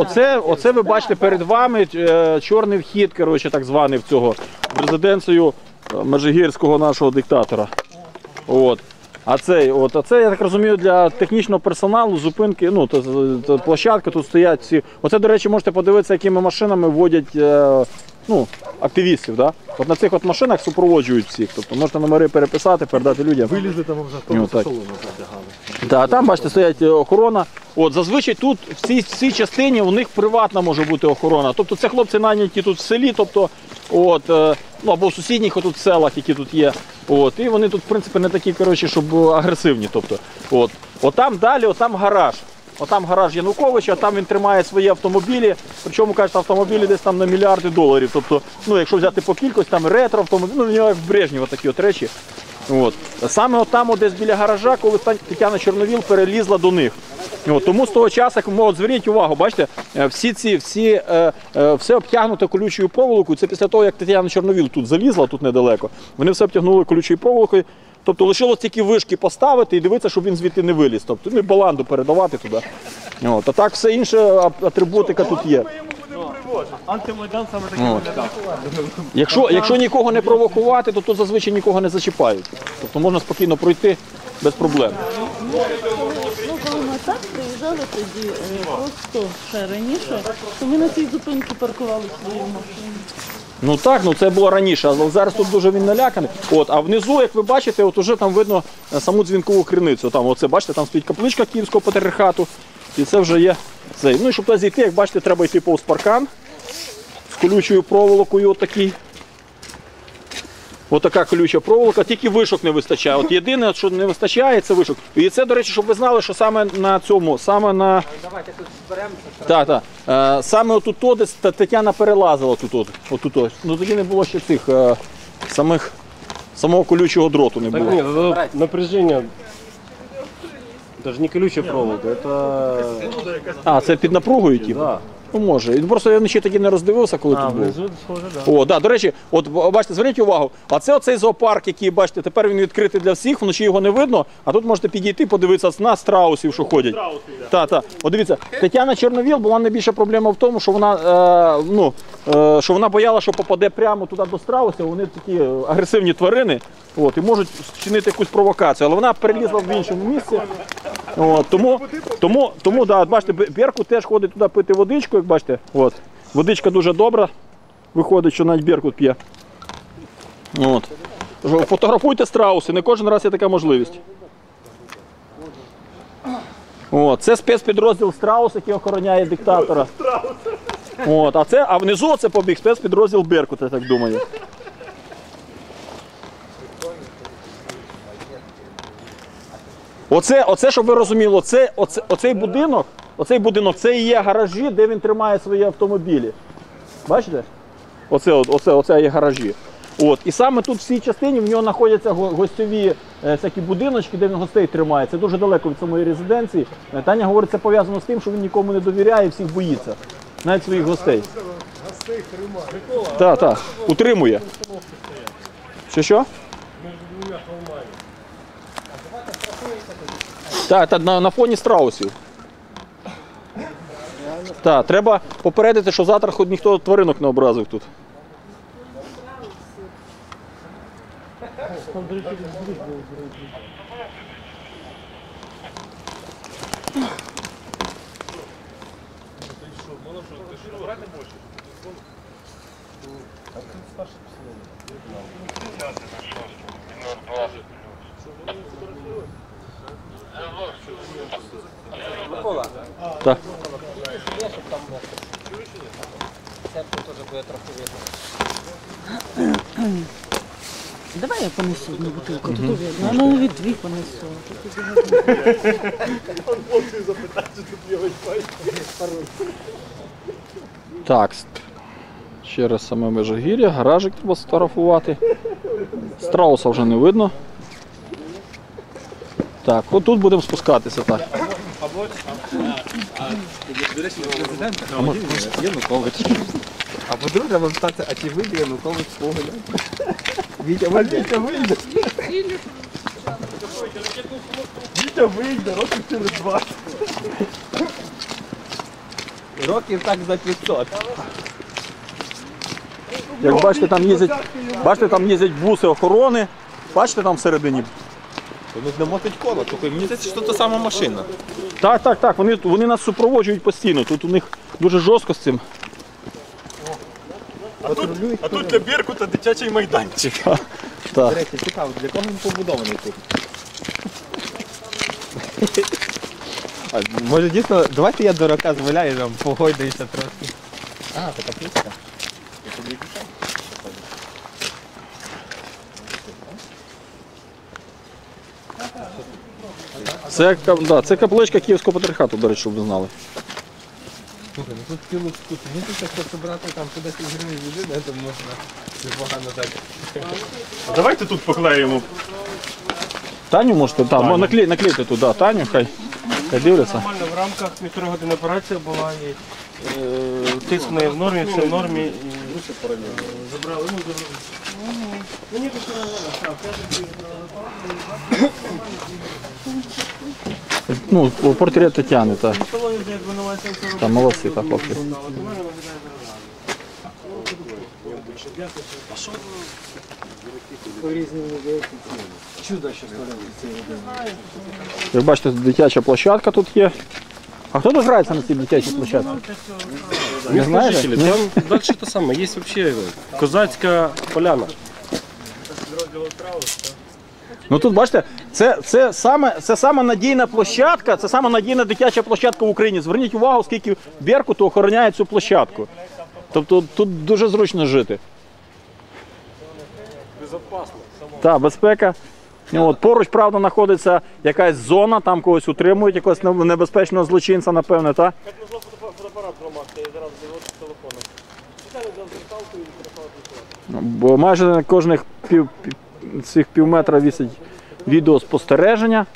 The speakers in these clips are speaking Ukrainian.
оце, оце ви бачите перед вами е, чорний вхід, коротше, так званий в цього в резиденцію е, межигірського нашого диктатора. От. А цей, от, а це, я так розумію, для технічного персоналу зупинки, ну, то, то площадка, тут стоять всі. Оце, до речі, можете подивитися, якими машинами водять е, ну, активістів. Да? От на цих от машинах супроводжують всіх. Тобто можете номери переписати, передати людям. Вилізе там вже Ну, так. там, бачите, стоять е, охорона. От зазвичай тут в цій, в цій частині у них приватна може бути охорона. Тобто це хлопці наняті тут в селі, тобто, от, е, ну або в сусідніх отут селах, які тут є. От, і вони тут, в принципі, не такі, коротше, щоб е, агресивні. Тобто, от, отам далі, отам гараж. Отам гараж Януковича, там він тримає свої автомобілі. Причому кажуть, автомобілі десь там на мільярди доларів. Тобто, ну якщо взяти по кількості, там ретро автомобілі, ну в нього як в Брежнєва такі от речі. От. Саме от там, десь біля гаража, коли Тетяна Чорновіл перелізла до них. От, тому з того часу, як от зверніть увагу, бачите, е, всі ці, всі, е, е, все обтягнуто колючою проволокою. Це після того, як Тетяна Чорновіл тут залізла, тут недалеко. Вони все обтягнули колючою проволокою. Тобто лишилось тільки вишки поставити і дивитися, щоб він звідти не виліз. Тобто ну, і баланду передавати туди. От. А так все інше атрибутика тут є. Антимайдан саме такий От. виглядав. Якщо, якщо нікого не провокувати, то тут зазвичай нікого не зачіпають. Тобто можна спокійно пройти без проблем. Так приїжджали тоді е, просто ще раніше, то ми на цій зупинці паркували свою машину. Ну так, ну це було раніше, але зараз тут дуже він наляканий. От, а внизу, як ви бачите, от уже там видно е, саму дзвінкову криницю. Там, оце, бачите, там стоїть капличка Київського патріархату. І це вже є цей. Ну і щоб туди зійти, як бачите, треба йти повз паркан з колючою проволокою отакий. Отака колюча проволока, тільки вишок не вистачає. От єдине, що не вистачає, це вишок. І це, до речі, щоб ви знали, що саме на цьому, саме на. Давайте тут зберемося. Так, так. Е, саме отут то, де Тетяна перелазила тут. От, отут ось. Ну тоді не було ще цих е, самих самого колючого дроту не Так було. нет, это напряжение. Даже не колючая проволока, это... А, це під напругою, типу? Да. Ну може. І Просто я вночі тоді не роздивився, коли А, тут був. внизу схоже, да. О, да, до речі, от бачите, зверніть увагу, а це оцей зоопарк, який бачите, тепер він відкритий для всіх, вночі його не видно, а тут можете підійти, подивитися на страусів, що ходять. Так, так. От дивіться, Тетяна Чорновіл була найбільша проблема в тому, що вона, е, ну, е, що вона боялася, що попаде прямо туди до страусів, вони такі е, агресивні тварини, от, і можуть вчинити якусь провокацію. Але вона перелізла в іншому місці. От, тому, тому, тому да, бачите, Бе- Беркут теж ходить туди пити водичку, як бачите. От. Водичка дуже добра. Виходить, що навіть Беркут п'є. От. Фотографуйте страуси, не кожен раз є така можливість. От. Це спецпідрозділ страус, який охороняє диктатора. От. А, це, а внизу це побіг спецпідрозділ Беркут, я так думаю. Оце, оце, щоб ви розуміли, оце, оце, оцей будинок, оцей будинок, це і є гаражі, де він тримає свої автомобілі. Бачите? Оце, оце, оце є гаражі. От. І саме тут в цій частині в нього знаходяться гостьові е, всякі будиночки, де він гостей тримає. Це дуже далеко від самої резиденції. Е, Таня говорить, це пов'язано з тим, що він нікому не довіряє і всіх боїться. Навіть своїх гостей. Гостей тримає. Так, так. Утримує. Що що? Так, так, на, на фоні страусів. Так, треба попередити, що завтра хоч ніхто тваринок не образив тут. Микола, Так. щоб там серце теж буде трохи видно. Давай я понесу одну бутилку, тут видно. Ну навіть дві понесу. Так. Ще раз саме межагір'я, гаражик треба сфотографувати. Страуса вже не видно. Так, от тут будемо спускатися. Так. А по-друге, треба питати, а чи вийде Янукович з погляду? Вітя вийде. Вітя вийде. Вітя вийде, років через 20. Років так за 500. Як бачите, там їздять, бачите, там їздять буси охорони. Бачите там всередині. Вони не мотить коло, тільки мені здається, що це та сама машина. Так, так, так. Вони, вони нас супроводжують постійно. Тут у них дуже жорстко з цим. А тут для Біркута дитячий майданчик. До Так. речі, цікаво, для кого він побудований тут? А, може дійсно, давайте я дурака зваляю, там погойдаюся трохи. А, це каплиця. Це, да, це капличка Київського патріархату, до речі, щоб ви знали. Слухай, ну тут тут мені тут якщо брати там кудись гривень людини, то можна непогано так. А давайте тут поклеїмо. Таню можете, там, ну, наклей, наклейте туди, Таню, хай, хай дивляться. Нормально, в рамках півтори години операція була і е, тиск не в нормі, все в нормі. І, е, забрали, ну, забрали. Мені Ну, портрет Тетяни, так. Вже як винуватися все робити. Там молодці, так, хлопці. Як бачите, дитяча площадка тут є. А хто тут грається на цій дитячій площадці? Не знаєте? Ні? Там далі те саме, є взагалі козацька поляна. Ну тут бачите, це, це, саме, це саме надійна площадка, це саме надійна дитяча площадка в Україні. Зверніть увагу, скільки Беркуту охороняє цю площадку. Тобто тут дуже зручно жити. Так, безпека. Ну, От, поруч, правда, знаходиться якась зона, там когось утримують, якогось небезпечного злочинця, напевне, так? Фотоапарат зламався, я зараз з телефоном. Бо майже на кожних пів, пів- метра вісить вісить відеоспостереження.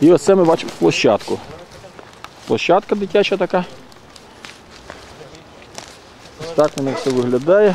І ось це ми бачимо площадку. Площадка дитяча така. Ось так воно все виглядає.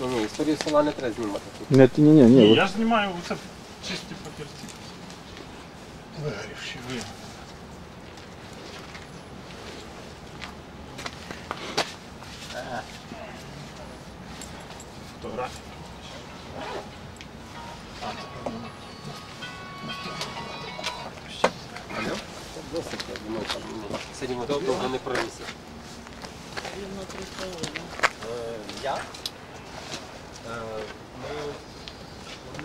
Ні, ні, історію села не треба знімати. Ні, ні, ні, ні. Я знімаю оце чисті папірці. Вигорівші ви. Фотографії. Сидімо довго не провісив. Рівно три хвилини. Я? Ну,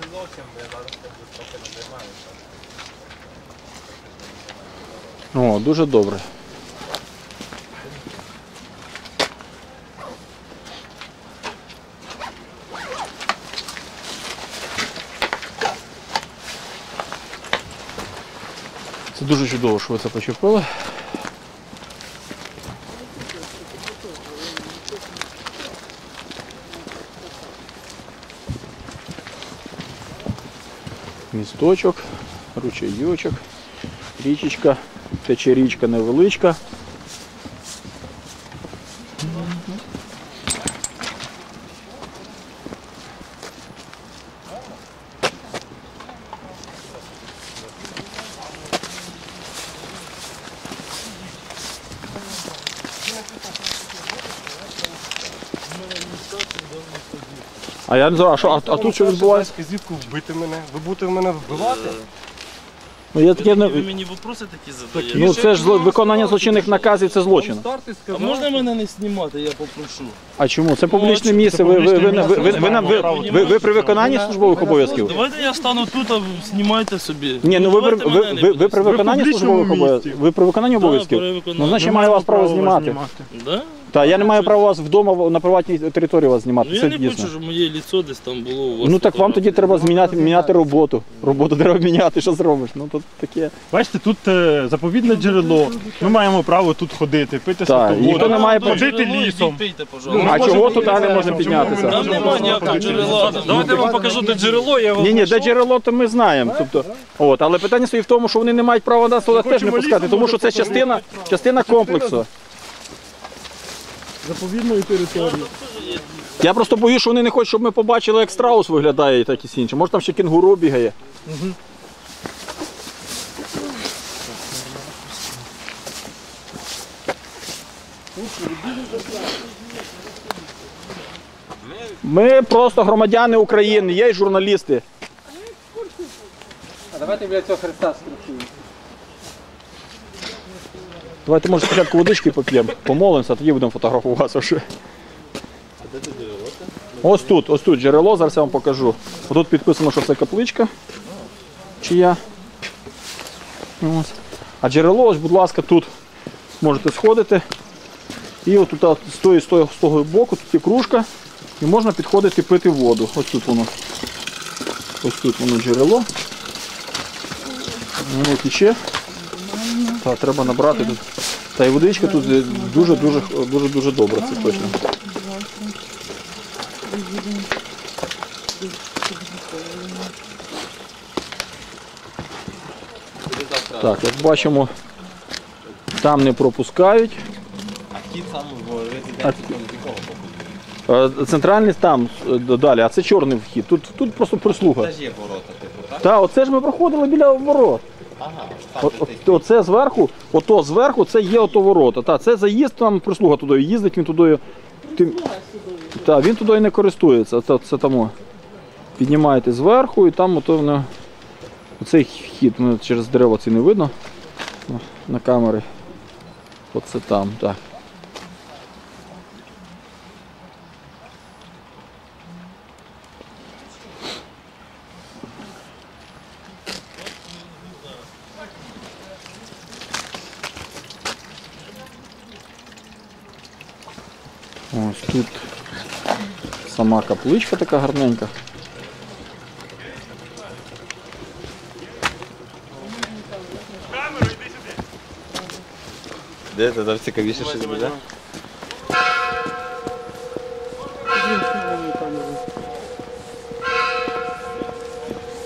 не зовсім, я зараз трохи не займаюся. О, дуже добре. Це дуже чудово, що ви це почепили. Місточок, ручейочок, річечка, тече річка невеличка. А я не знаю, а, що, а, а тут що відбувається? Вказівку вбити мене. Ви будете мене вбивати? Ну, я таке не... Ви мені вопроси такі задаєте? Ну це ж зло- виконання злочинних наказів це злочин. А можна мене не знімати, я попрошу. А чому? Це публічне місце. Ви, ви, ви, публічне ви, ви, ви, нам- ви, ви, ви при виконанні службових обов'язків? Давайте я стану тут, а знімайте собі. Ні, ну ви, при- Давайте ви, мене не ви, ви при виконанні службових обов'язків? Ви при виконанні обов'язків? при виконанні. Ну, значить, Ми маю вас право право знімати. Да? Та я не маю права вас вдома на приватній території вас знімати. Ну я це не дійсно. хочу, щоб моє ліцо десь там було у вас. Ну так вам тоді треба зміняти міняти роботу. Роботу треба міняти, що зробиш? Ну тут таке. Бачите, тут е, заповідне джерело. Ми маємо право тут ходити, пити Так, святу ніхто воду. не має права. Ходити лісом. пийте, Ну, пожалуйста. А чого туди не можна піднятися? Там можемо нема ніякого джерела. Давайте я вам покажу де джерело, я Ні, ні, де джерело, то ми знаємо. Тобто, от, але питання стоїть в тому, що вони не мають права нас туди теж не пускати, тому що це частина, частина комплексу. Заповідної території. Я просто боюсь, що вони не хочуть, щоб ми побачили, як страус виглядає і так і інше. Може там ще кінгуру бігає. Ми просто громадяни України, є й журналісти. А давайте біля цього хреста скрутимо. Давайте, може, спочатку водички поп'ємо, помолимося, а тоді будемо фотографуватися вже. Ось тут, ось тут джерело, зараз я вам покажу. Тут підписано, що це капличка. Чия. Ось. А джерело, ось, будь ласка, тут можете сходити. І от тут з тої, з того, з того боку тут є кружка. І можна підходити пити воду. Ось тут воно. Ось тут воно джерело. Воно тече. Так, треба набрати тут. Та й водичка тут дуже-дуже дуже дуже добра, це точно. Так, як бачимо, там не пропускають. Резиденції Е, Центральний там е, далі, а це чорний вхід. Тут, тут просто прислуга. теж є ворота, типу, так? Так, оце ж ми проходили біля ворот. Ага, О, там оце зверху, ото зверху, це є ото ворота. Та, це заїзд, там прислуга туди їздить, він туди. Тим... Та, він туди і не користується. Це, це тому. Піднімаєте зверху і там ото воно. Оцей хід ну, через дерево це не видно на- на камери. Оце там, так. Ось тут сама капличка така гарненька. Де це там цікавіше щось буде?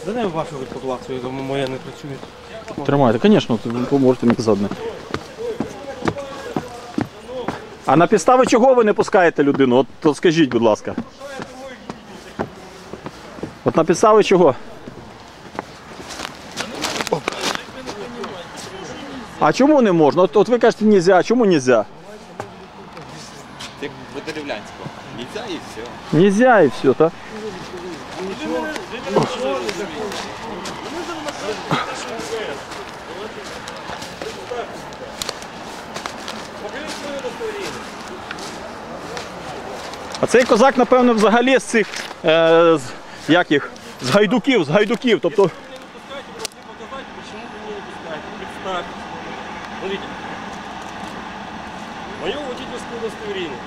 Задаємо вашу репутацію, я думаю, моя не працює. Тримайте, звісно, ви поможете не казати. А на підставі чого ви не пускаєте людину? От, от скажіть, будь ласка. От на підставі чого? А чому не можна? От, от ви кажете нельзя, а чому нельзя? Як в деревлянського. Нельзя і все. Нельзя і все, так? А цей козак, напевно, взагалі з цих, е, з, як їх, з гайдуків, з гайдуків. Тобто. Смотрите. Мое водительское удостоверение.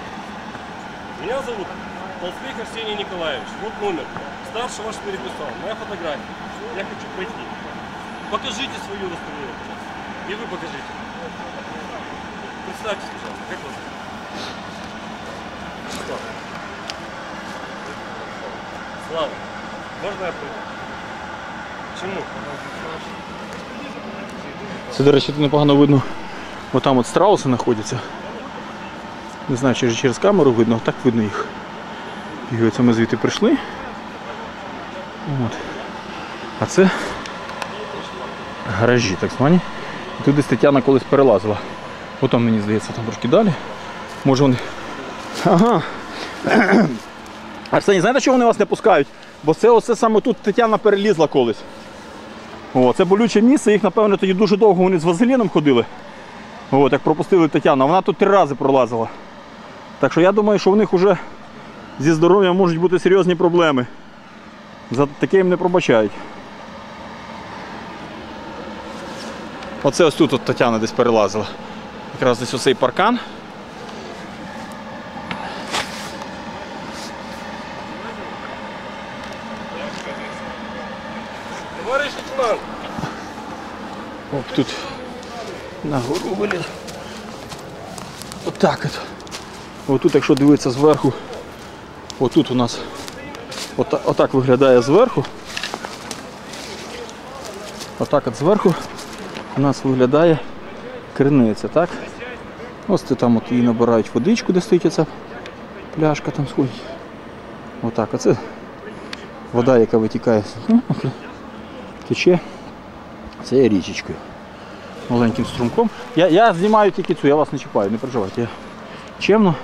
Зовут Толстых Арсений Николаевич. Вот номер. Старший ваш переписал. Моя фотография. Я хочу пройти. Покажите свое удостоверение. пожалуйста. И вы покажите. Представьтесь, пожалуйста, как вас зовут? Слава. Можно я пройду? Почему? Це, до речі, тут непогано видно. Отам от страуси знаходяться. Не знаю, чи через камеру видно, а так видно їх. І оце ми звідти прийшли. От. А це гаражі, так звані. І десь Тетяна колись перелазила. Отам, мені здається, там трошки далі. Може вони. Ага. Арсеній, знаєте, чого вони вас не пускають? Бо це оце саме тут Тетяна перелізла колись. О, це болюче місце, їх, напевно, тоді дуже довго вони з вазеліном ходили. От, як пропустили Тетяну, вона тут три рази пролазила. Так що я думаю, що в них вже зі здоров'ям можуть бути серйозні проблеми. За таке їм не пробачають. Оце ось тут от Тетяна десь перелазила. Якраз десь оцей паркан. Оп, тут на гору виліз. Отак от. Отут, якщо дивитися зверху, отут у нас отак, отак виглядає зверху. Отак от зверху у нас виглядає криниця, так? Ось це там от її набирають водичку, де стоїть оця пляшка там сходить. Отак, оце вода, яка витікає, ну, тече цією річечкою. Маленьким струмком. Я, я знімаю тільки цю, я вас не чіпаю, не переживайте. Я чемно.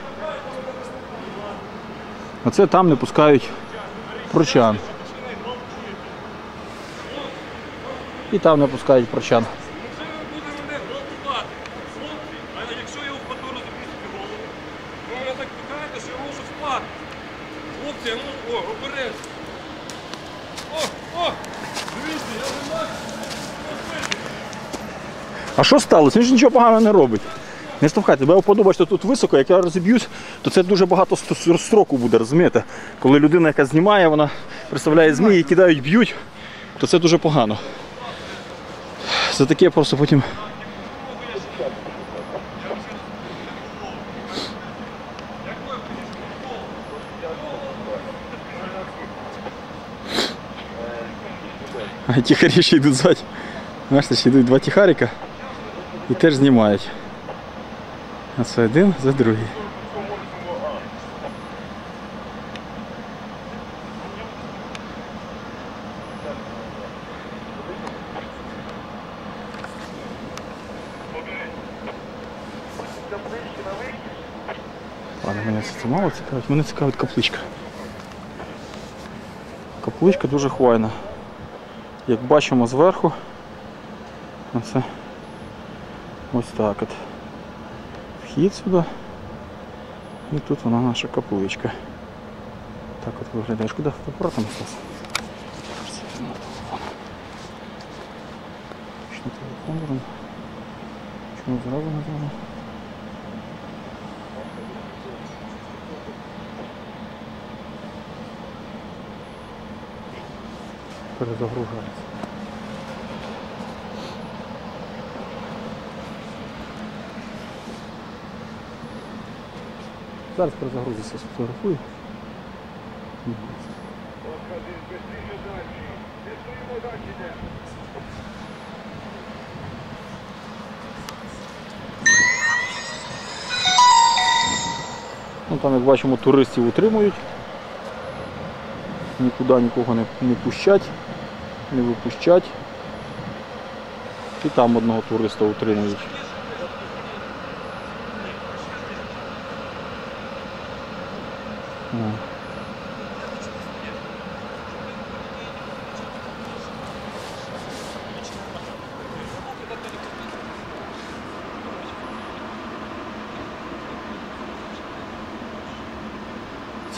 Оце там не пускають прочан. І там не пускають прочан. Буде мене грабувати. Хлопці, а якщо я впаду, розб'ю собі голову. Ви мене так пихаєте, що я можу впасти. Хлопці, я можу... О, обережно. О, о! Дивіться, я не маю. А що сталося? Він ж нічого поганого не робить. Не штовхайте, бо я подобається тут високо, як я розіб'юсь, то це дуже багато строку буде, розумієте? Коли людина, яка знімає, вона представляє змії, кидають, б'ють, то це дуже погано. Це таке просто потім. А тихарі ще йдуть ззаді. Бачите, ще йдуть два тихарика і теж знімають. Це один за другий. Ладно, мене це мало цікавить, мене цікавить капличка. Капличка дуже хвойна. Як бачимо зверху, оце ось так от. Вхід сюди. І тут вона наша капличка. Так от виглядаєш. Куди фотоапаратом Стас? Точно телефон беремо. Чому зразу не взяли? Перезагружається. Зараз перезагрузиться, сфотографую. Ну, там, як бачимо, туристів утримують. Нікуди нікого не, не пущать, не випущать. І там одного туриста утримують.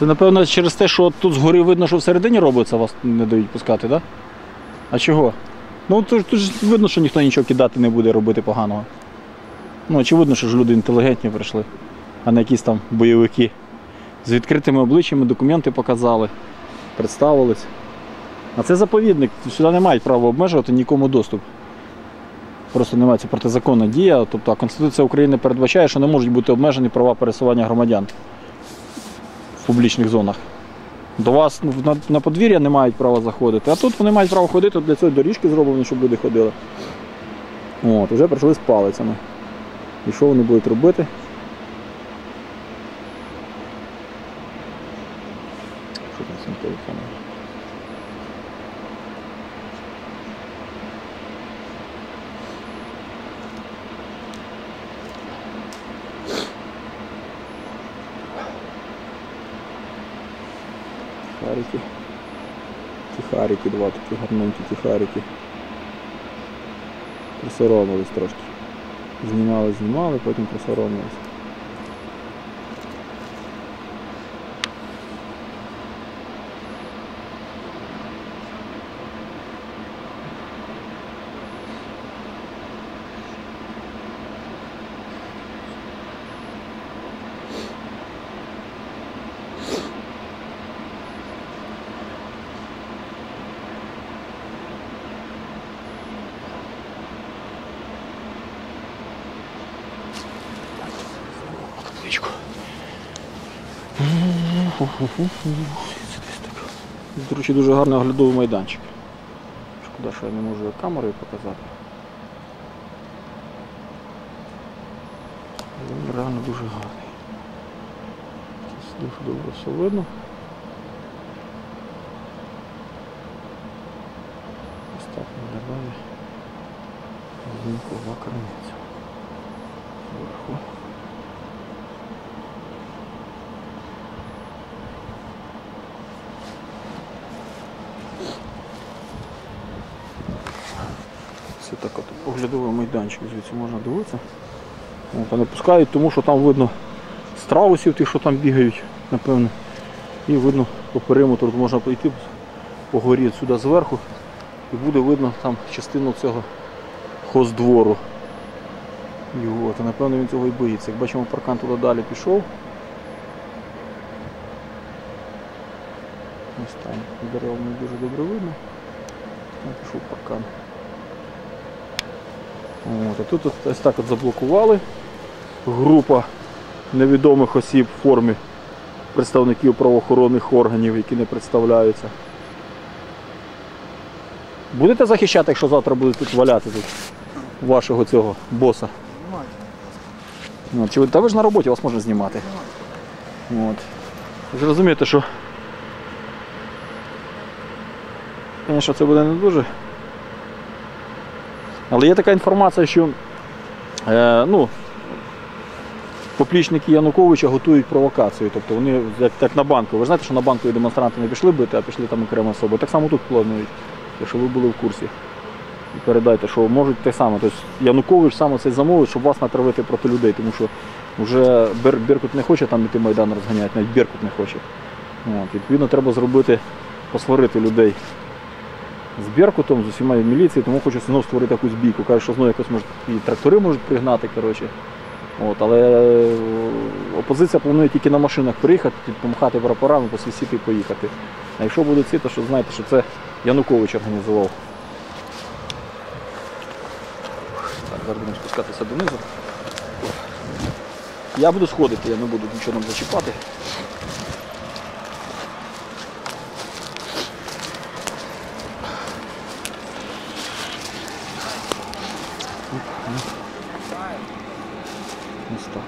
Це напевно через те, що тут згори видно, що всередині робиться, вас не дають пускати, так? Да? А чого? Ну тут, ж видно, що ніхто нічого кидати не буде робити поганого. Ну, очевидно, що ж люди інтелігентні прийшли, а не якісь там бойовики. З відкритими обличчями документи показали, представились. А це заповідник, сюди не мають права обмежувати нікому доступ. Просто немає протизаконна дія. Тобто Конституція України передбачає, що не можуть бути обмежені права пересування громадян в публічних зонах. До вас ну, на, на подвір'я не мають права заходити, а тут вони мають право ходити, для цього доріжки зроблені, щоб люди ходили. От, вже прийшли з палицями. І що вони будуть робити? Що там з цим телефоном? Тихарики. Тихарики, два такі гарненькі тихарики. Присоромились трошки. Знімали, знімали, потім присоромились. річку. До речі, дуже гарний оглядовий майданчик. Шкода, що я не можу камерою показати. Він реально дуже гарний. Дуже добре все видно. Ось так виглядає. Зінкова криниця. Майданчик, звідси можна дивитися. От, а не пускають, тому що там видно страусів, тих, що там бігають, напевно. І видно по периметру можна пройти по горі сюди зверху. І буде видно там частину цього хоздвору. І от, напевно він цього і боїться. Як бачимо, паркан туди далі пішов. Ось там дерева не дуже добре видно. Там пішов паркан. От, а тут ось так от заблокували група невідомих осіб в формі представників правоохоронних органів, які не представляються. Будете захищати, якщо завтра будете тут валяти тут вашого цього боса? Чи ви, та ви ж на роботі, вас можна знімати. От. Ви що. Звісно, це буде не дуже. Але є така інформація, що е, ну, поплічники Януковича готують провокацію. Тобто вони як, як на банку. Ви знаєте, що на банку демонстранти не пішли бити, а пішли там окремо особи. Так само тут планують, якщо ви були в курсі. І передайте, що можуть те саме. Тобто Янукович саме це замовить, щоб вас натравити проти людей, тому що вже Бер, Беркут не хоче там іти Майдан розганяти, навіть Беркут не хоче. От, відповідно, треба зробити, посварити людей з Беркутом, з усіма міліцією, тому хочуть знову створити якусь бійку. Кажуть, що знову якось можуть і трактори можуть пригнати. Коротше. От, але е, опозиція планує тільки на машинах приїхати, помахати прапорами, посвісіти і поїхати. А якщо буде ці, то що знаєте, що це Янукович організував. Так, зараз будемо спускатися донизу. Я буду сходити, я не буду нічого нам зачіпати. Ось так.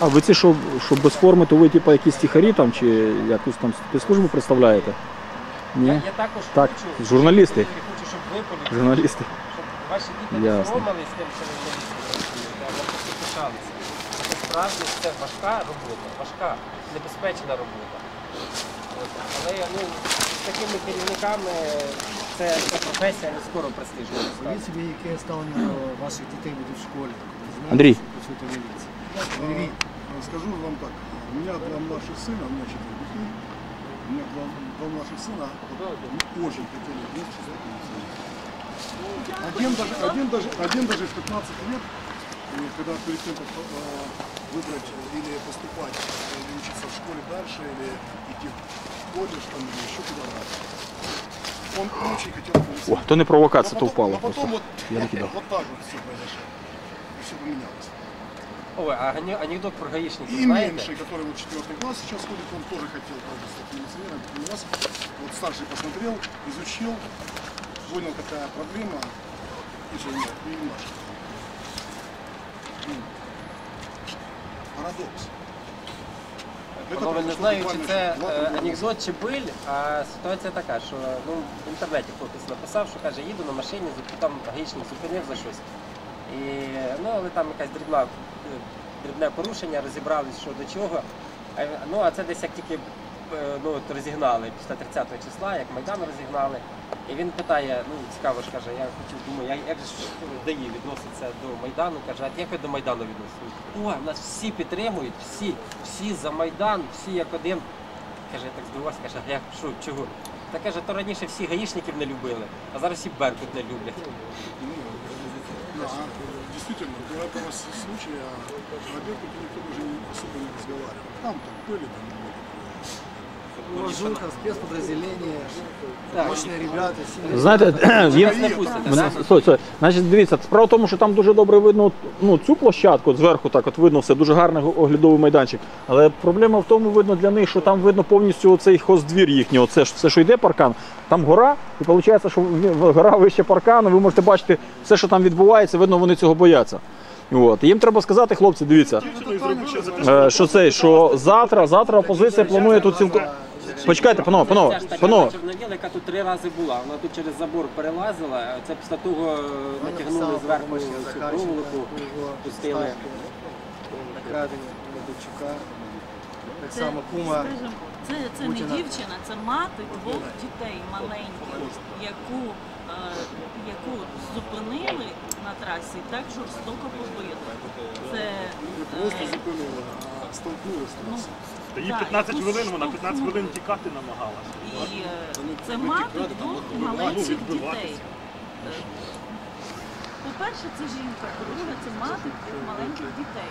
А ви ці що, що без форми, то ви типу якісь тихарі там чи якусь там спецслужбу представляєте? Ні? Я також Так, хочу, журналісти. я хочу, щоб ви поліцейські, Журналісти. щоб ваші діти не Ясно. соромились тим, що ви поліцейські, а навпаки пишалися. Насправді це важка робота, важка, небезпечна робота. От. Але ну, з такими керівниками це, ця професія не скоро престижна. Уявіть собі, яке ставлення ваших дітей буде в школі. Знаєте, Андрій. працюєте міліції. Скажу вам так, у меня два младших сына, у меня четыре детей. У меня два, два младших сына не очень хотели быть один даже, один, даже, один даже в 15 лет, когда перед тем, как э, выбрать или поступать, или учиться в школе дальше, или идти в колледж, там, или еще куда-то, он очень хотел О, то не провокація, но то потом, впало но потом просто. вот, Я не кидав. вот так вот все произошло. И все поменялось. Ой, а ане- анекдот про гаїшників И знаєте? меньший, который вот четвертый класс сейчас ходит, он тоже хотел правда, стать милиционером, как и у нас. Вот старший посмотрел, изучил, понял, какая проблема, и все, нет, и наш. Ну, Парадокс. Панове, не произошло знаю, чи буквально це еще два-три е, года анекдот чи биль, а ситуація така, що ну, в інтернеті хлопець написав, що каже, їду на машині, зуп- там гаїчник зупинив за щось. І, ну, але там якась дрібна, дрібне порушення, розібрались, що до чого. Ну, а це десь як тільки е, ну, розігнали після 30 числа, як Майдан розігнали. І він питає, ну цікаво ж каже, я хотів, думаю, як, же ж ДАІ відноситься до Майдану, каже, а як ви до Майдану відноситесь? Ой, нас всі підтримують, всі, всі за Майдан, всі як один. Каже, я так здивувався, каже, а як що, чого? Та каже, то раніше всі гаїшників не любили, а зараз всі Беркут не люблять. Да, действительно, до этого с- случая на Беркуте никто даже не- особо не разговаривал. Там так были, там были. Уважуха, ребята. Знаєте, їм, не пустите, стой, стой. Значить, дивіться, справа в тому, що там дуже добре видно ну, цю площадку, от зверху так от видно все, дуже гарний оглядовий майданчик. Але проблема в тому, видно для них, що там видно повністю цей хоздвір їхній, оце все, що йде паркан. Там гора, і виходить, що гора вище паркану, ви можете бачити все, що там відбувається, видно, вони цього бояться. От. Їм треба сказати, хлопці, дивіться, е, що це, що завтра, завтра опозиція планує тут цілком. Почекайте, панове, панове, Ця ж така панове. чорновіла, яка тут три рази була. Вона тут через забор перелазила. Це після того е, натягнули зверху цю проволоку, пустили. Накрадені Медведчука. Так Це, само кума. це, це не Путіна. дівчина, це мати двох дітей маленьких, яку, е, яку зупинили на трасі і так жорстоко побили. Це Просто е, зупинили, а столкнулись. ну, Та їй 15 хвилин, вона 15 хвилин тікати намагалася. І е, це мати двох маленьких дітей. По-перше, це жінка, по-друге, це мати двох маленьких дітей,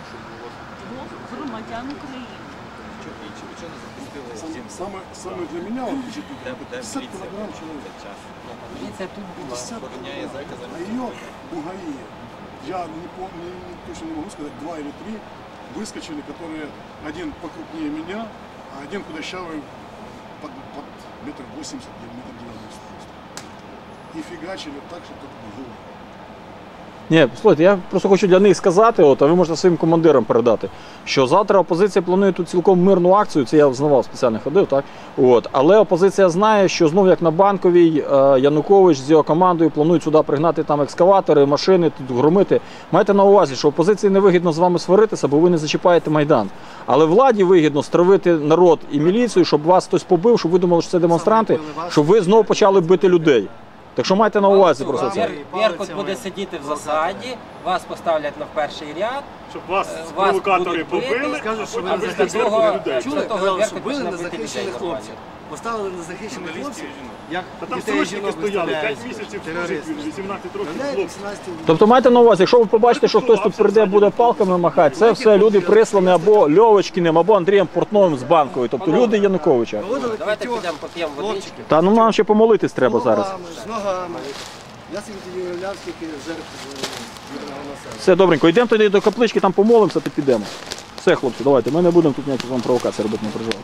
двох громадян України. Сам- Самое, самое для меня вот впечатлительное, 50 килограмм человека. Тут була. 50. А ее бугаи, я не помню, не- точно не могу сказать, два или три выскочили, которые один покрупнее меня, а один худощавый под, под метр восемьдесят, метр девяносто. И фигачили так, что тут было. Ні, слухайте, я просто хочу для них сказати, от, а ви можете своїм командирам передати, що завтра опозиція планує тут цілком мирну акцію, це я знавав, спеціально ходив, так? От, але опозиція знає, що знов як на банковій е, Янукович з його командою планують сюди пригнати там екскаватори, машини, тут громити. Майте на увазі, що опозиції не вигідно з вами сваритися, бо ви не зачіпаєте Майдан. Але владі вигідно стравити народ і міліцію, щоб вас хтось побив, щоб ви думали, що це демонстранти, щоб ви знову почали бити людей. Так що майте на увазі просто це. Беркут буде сидіти в засаді, вас поставлять на перший ряд, Щоб вас Е, вас провокатори побили, Скажуть, що ви а не після захищені того. Беркут почне бити людей. Поставили незахищених хлопців, як Та там дітей срочники жінок стояли, 5 місяців служить терористи. 18 років хлопці. 18 Тобто майте на увазі, якщо ви побачите, що хтось тут прийде, буде палками махати, це все люди прислані або Льовочкіним, або Андрієм Портновим з банкової, тобто люди Януковича. Давайте підемо поп'ємо водички. Та ну нам ще помолитись треба зараз. з ногами. Я собі тоді уявляв, скільки жертв мирного населення. Все добренько, йдемо тоді до каплички, там помолимося, то підемо. Все, хлопці, давайте. Ми не будемо тут ніяких вам провокацій робити, не переживайте.